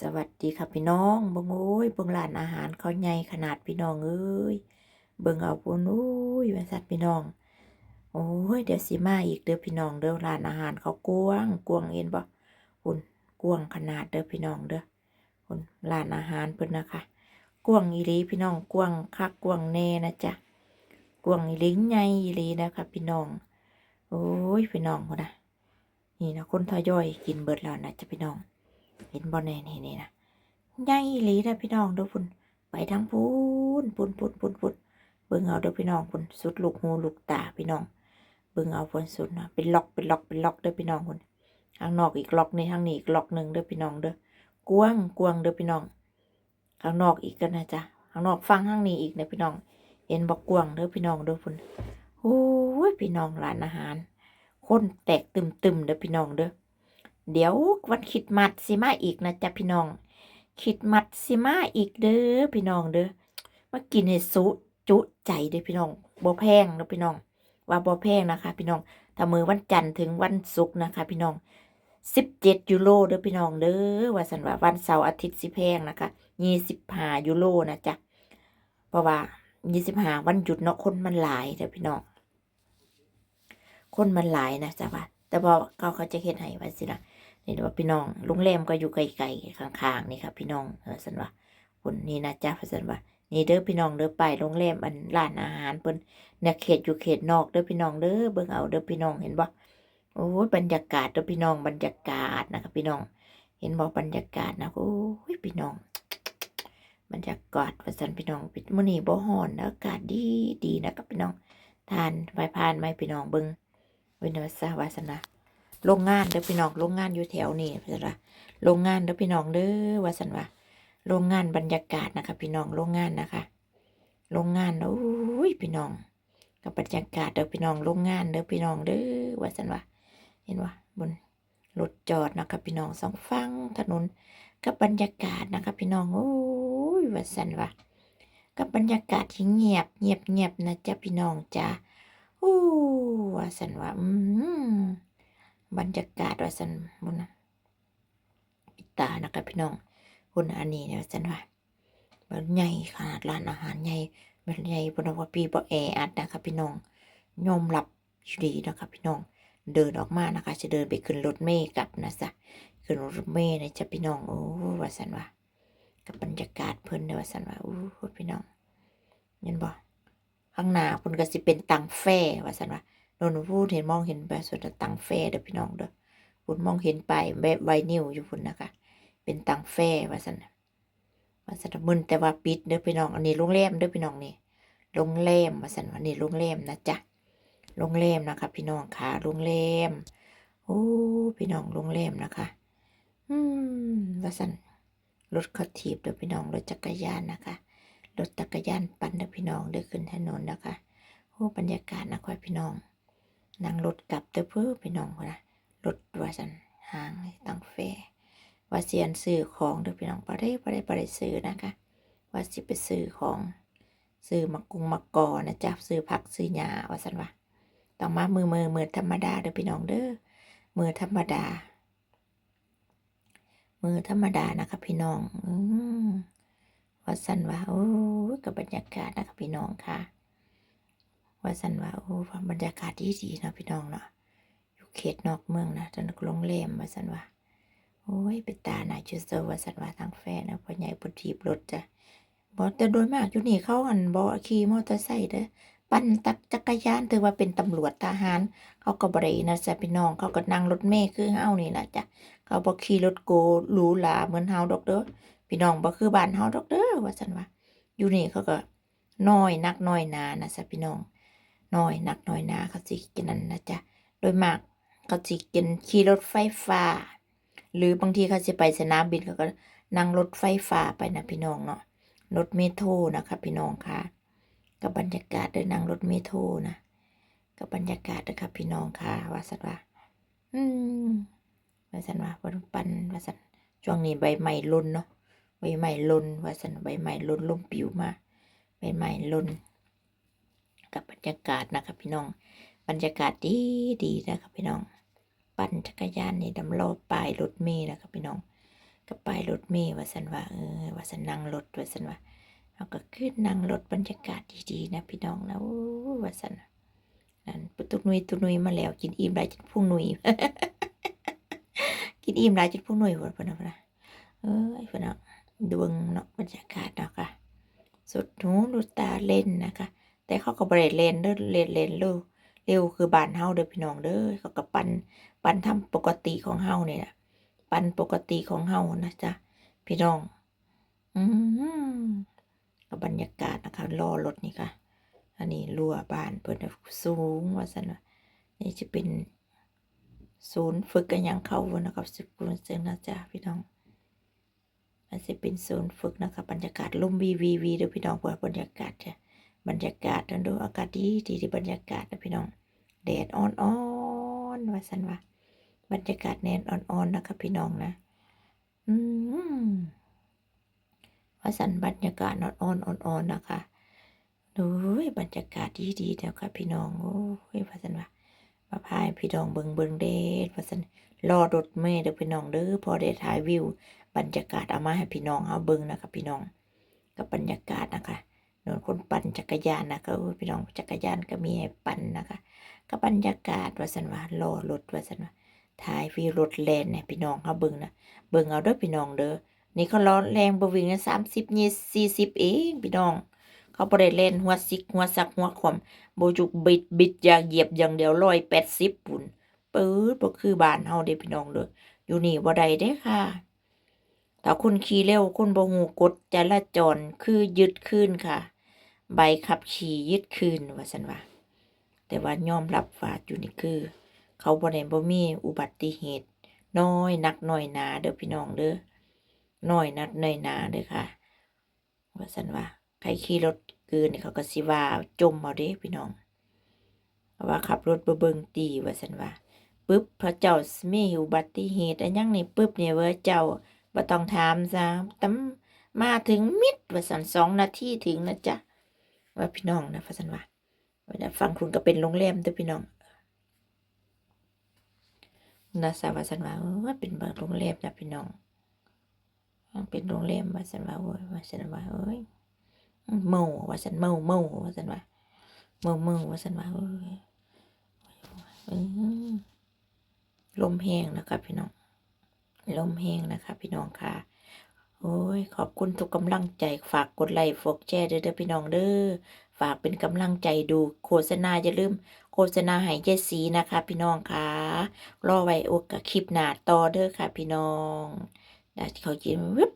สวัสดีค่ะพี่น้องเบิ่งโอ้ยเบิ่งร้านอาหารเขาใหญ่ขนาดพี่น้องเอ้ยเบิ่งเอาปุ่นโอ้ยว่าสัตว์พี่น้อง โอ้ยเดี๋ยวสิมาอีกเด้อพี่น้องเด้อร้านอาหารเขากว้างกว้างเห็นบ่คุณกว้างขนาดเด้อพี่น้องเด้อคุณร้านอาหารเพิ่นนะคะกว้างอีหลีพี่น้องกว้างคักกว้างแน่นะจ๊ะกว้างอีหลีใหญ่อีหลีนะคะพี่น้อง โอ้ยพี่น้องพุ่นนะนี่นะคนทยอยกินเบิดแล้วนะจ๊ะพี่น้อง เห็นบอลแน่นี่นี่นะใหญ่อีหลีนะพี่น้องเด้อพุ่นไปทางพูนพุ่นพุ่นพุ่นพุ่นเบิ่งเอาเด้อพี่น้องพุ่นสุดลูกหูลูกตาพี่น้อง เบิ่งเอาพุ่นสุดนะเป็นล็อกเป็นล็อกเป็นล็อกเด้อพี่น้องพุ่นข้างนอกอีกล็อกหนึงข้างนี้อีกล็อกหนึ่งเด้อพี่น้องเด้อกวางกวางเด้อพี่น้อง ข้างนอกอีกกันนะจ๊ะข้างนอกฟังข้างนี้อีกนะพี่น้อง เห็นบอกกวางเด้อพี่น้องเด้อพุ่นโอ้ยพี่น้องร้านอาหารคนแตกตึมๆเด้อพี่น้องเด้อ เดี๋ยววันคิดมัดสิมาอีกนะจ๊ะพี่น้อง คิดมัดสิมาอีกเด้อพี่น้องเด้อมากินให้สุจุใจเด้อพี่น้องบ่แพงเด้อพี่น้อง ว่าบ่แพงนะคะ พี่น้องถ้ามือวันจันทร์ถึงวันศุกร์นะคะ พี่น้อง17ยูโรเด้อพี่น้องเด้อว่าสันว่าวันเสาร์อาทิตย์สิแพงนะคะ25ยูโรนะจ๊ะเพราะว่า25วันหยุดเนาะคนมันหลายเด้อพี่น้อง คนมันหลายนะจ๊ะว่าแต่พอเขาเขาจะเฮ็ดให้ว่าสินะ นี่ว่าพี่น้องโรงแรมก็อยู่ไกลๆข้างๆนี่ครับพี่น้องเออสันว่าคนนี่นะจ๊ะสันว่านี่เด้อพี่น้องเด้อไปโรงแรมอันร้านอาหารเพิ่นเนี่ยเขตอยู่เขตนอกเด้อพี่น้องเด้อเบิ่งเอาเด้อพี่น้องเห็นบ่โอ้ยบรรยากาศเด้อพี่น้องบรรยากาศนะครับพี่น้อง เห็นบ่บรรยากาศนะโอ้ยพี่น้อง บรรยากาศว่าซั่นพี่น้องปิดมื้อนี้บ่ฮ้อนอากาศดีดีนะครับพี่น้องทานไปผ่านไหมพี่น้องเบิ่งว้นว่าซะว่าซั่นนะ โรงงานเด้อพี่น้องโรงงานอยู่แถวนี้เพื่อนว่าโรงงานเด้อพี่น้องเด้อว่าสันว่าโรงงานบรรยากาศนะคะพี่น้องโรงงานนะคะโรงงานโอ้ยพี่น้องกับบรรยากาศเด้อพี่น้องโรงงานเด้อพี่น้องเด้อว่าสันว่าเห็นว่าบนรถจอดนะคะพี่น้องสองฝั่งถนนกับบรรยากาศนะคะพี่น้องโอ้ยว่าสันว่ากับบรรยากาศที่เงียบเงียบเงียบนะจ๊ะพี่น้องจ้าโอ้ว่าสันว่าอืม บรรยากาศว่าสันบุญนะปิตานะคะพี่น้องคุณอันนี้เนี่ยว่าสันว่ามันใหญ่ขนาดร้านอาหารใหญ่มันใหญ่บนว่าปีบ่แออัดนะคะพี่น้องยอมรับอยู่ดีนะคะพี่น้อง เดินออกมานะคะ จะเดินไปขึ้นรถเมล์กลับนะจ๊ะขึ้นรถเมล์นะจ๊ะพี่น้องโอ้ว่าสันว่ากับบรรยากาศเพิ่นเนี่ยว่าสันว่าโอ้พี่น้องเห็นบ่ข้างหน้าเพิ่นก็สิเป็นตังแฟ่ว่าสันว่า โดนพูดเห็นมองเห็นแบบส่วนตังแฟเด้อพี่น้องเด้อคุณมองเห็นไปแบบไวนิวอยู่พุ่นนะคะเป็นตังแฟว่าสันว่าสันมึนแต่ว่าปิดเด้อพี่น้องอันนี้โรงแรมเด้อพี่น้องนี่โรงแรมว่าสันว่านี่โรงแรมนะจ๊ะโรงแรมนะคะ พี่น้องค่ะโรงแรมโอ้พี่น้องโรงแรมนะคะ อืมว่าสันรถเขาถีบเด้อพี่น้องรถจักรยานนะคะรถจักรยานปั่นเด้อพี่น้องเด้อขึ้นถนนนะคะโอ้บรรยากาศนะค่อยพี่น้อง นั่งรถกลับเด้อเพื่อพี่น้องพุ่นนะรถว่าสันหางตังเฟว่าเสียนซื้อของเด้อพี่น้องบ่ได้บ่ได้บ่ได้ซื้อนะคะ ว่าสิไปซื้อของซื้อมะกุงมะกอนะจ๊ะซื้อผักซื้อหญ้าว่าสันว่าต้องมามือมือมือธรรมดาเด้อพี่น้องเด้อมือธรรมดา มือธรรมดานะคะพี่น้อง อืว่าสันว่าโอ้กับบรรยากาศนะคะพี่น้องค่ะ ว่าสันว่าโอ้บรรยากาศดีดีๆนะพี่น้องเนาะอยู่เขตนอกเมืองนะจนโรงแรมว่าสันว่าโอ้ยเป็นตาหนาจุดเซอร์ว่าสันว่าทางแฟนนะพ่อใหญ่ปถีบรถจ้ะบอกแต่โดยมากอยู่นี่เขาอันบอกขี่มอเตอร์ไซค์เด้อปั่นตักจักรยานถือว่าเป็นตำรวจทหาร เขาก็บรินะจ๊ะพี่น้องเขาก็นั่งรถเมล์คือเฮานี่นะจ๊ะเขาบอกขี่รถโกหรูหราเหมือนเฮาดอกเด้อพี่น้องบ่คือบ้านเฮาดอกเด้อว่าสันว่าอยู่นี่เขาก็น้อยนักน้อยนานะจ๊ะพี่น้อง น้อยนักน้อยนาเขาสิกินนั่นนะจ๊ะโดยมากเขาสิกินขี่รถไฟฟ้า หรือบางทีเขาจะไปสนามบินเขาก็นั่งรถไฟฟ้าไปนะพี่น้องเนาะรถเมโทรนะคะพี่น้องค่ะกับบรรยากาศเดินนั่งรถเมโทรนะกับบรรยากาศนะคะพี่น้องค่ะว่าสันว่าอืมว่าสันว่าวันปันว่าสันช่วงนี้ใบไม้หล่นเนาะใบไม้หล่นว่าสันใบไม้หล่นลมปิวมาใบไม้หล่น กับบรรยากาศนะครับพี่น้อง บรรยากาศดีดีนะครับพี่น้อง ปั่นจักรยานนี่ดำรอบปลายรถเมล์นะครับพี่น้องก็ไปรถเมล์ว่าสันว่าเออว่าสันนั่งรถว่าสันว่าเอาก็ขึ้นนั่งรถบรรยากาศดีๆนะพี่น้องนะว่าสันนั่นปุตุนุยตุนุยมาแล้ว กินอิ่มหลายจนพุ่งนุยกินอิ่มหลายจนพุ่งนุยหมดพะนะพะนะเอ้ยพะนะดวงเนาะบรรยากาศเนาะค่ะสุดหูดูตาเล่นนะคะ แต่เขาก็บริเลนเด้อเล่นเล่นเร็วเร็วคือบ้านเฮาเด้อพี่น้องเด้อเขาก็ปันปันทำปกติของเฮาเนี่ยนะปันปกติของเฮานะจ๊ะพี่น้อง อืมกับบรรยากาศนะคะรอรถนี่ค่ะ อันนี้รั้วบ้านเพิ่นสูงว่าซั่นว่านี่จะเป็นศูนย์ฝึกกันยังเข้าวนนะครับสิบกุลเซนนะจ๊ะพี่น้อง มันจะเป็นศูนย์ฝึกนะครับรรยากาศลมวีวีวีเด้อพี่น้องเพื่อบรรยากาศจ้ะ บรรยากาศนั่นดูอากาศดีดีที่บรรยากาศนะพี่น้องแดดอ่อนอ่อนๆว่าสันว่าบรรยากาศแนนอ่อนๆนะครับพี่น้องนะ อืมว่าสันบรรยากาศอ่อนๆอ่อนๆนะคะดูบรรยากาศดีดีแล้วค่ะพี่น้อง โอ้ยว่าสันว่ามาพายพี่น้องเบิงเบิงเดดว่าสันรอรถเมย์เด้อพี่น้องเด้อพอได้ถ่ายวิว บรรยากาศเอามาให้พี่น้องเฮาเบิงนะคะพี่น้อง กับบรรยากาศนะคะ คนปั่นจักรยานนะคะพี่น้องจักรยานก็มีให้ปั่นนะคะกับบรรยากาศว่าสันว่ารอรถว่าสันว่าถ่ายวิวรถแลนเนี่ยพี่น้องเฮาเบิงนะเบิงเอาเด้อพี่น้องเด้อนี่เขาล้อแรงบวิ่งนะสามสิบยี่สี่สิบเองพี่น้อง เขาบ่ได้เล่นหัวซิกหัวซักหัวขวมโบจุกบิดบิดอยางเหยียบอย่างเดียวร้อยแปดสิบปุ่นปื๊ดบ่คือบ้านเฮาเด้พี่น้องเด้ออยู่นี่บ่ได้เด้ค่ะถ้าคุณขี่เร็วคุณบ่ฮู้กฎจราจรคือยึดคืนค่ะ ใบขับขี่ยึดคืนว่าซั่นว่าแต่ว่ายอมรับว่าอยู่นี่คือ เขาบ่ได้บ่มีอุบัติเหตุ น้อยนักน้อยหนาเด้อพี่น้องเด้อน้อยนักน้อยหนาเด้อค่ะ ว่าซั่นว่าใครขี่รถเกินเขาก็สิว่าจมเอาเด้พี่น้องว่าขับรถบ่เบิ่งตีว่าซั่นว่าปึ๊บพระเจ้ามีอุบัติเหตุอันยังนี่ปึ๊บเนี่ยเว่าเจ้าบ่ต้องถามซะตํมาถึงมิดว่าซั่นสองนาทีถึงนะจ๊ะ ว่าพี่น้องนะว่าซั่นว่าว่าแต่ฟังคุณก็เป็นโรงแรมด้อพี่น้องนะซะว่าซั่นว่าเออเป็นแบบโรงแรมนะพี่น้องเป็นโรงแรมว่าซั่นว่าโอ้ยว่าซั่นว่าเอ้ยเมาว่าซั่นเมาเมาว่าซั่นว่าเมื่อเมื่อว่าสันว่าเอ้ยลมแห้งนะคะพี่น้องลมแห้งนะคะ พี่น้องค่ะ โอ้ยขอบคุณทุกกำลังใจฝากกดไลค์ฝากแชร์เด้อเด้อพี่น้องเด้อฝากเป็นกำลังใจดูโฆษณาอย่าลืมโฆษณาหายเจสีนะคะ พี่น้องค่ะรอไว้โอกาสคลิปหนาต่อเด้อค่ะ พี่น้องได้เขาจิมวิบ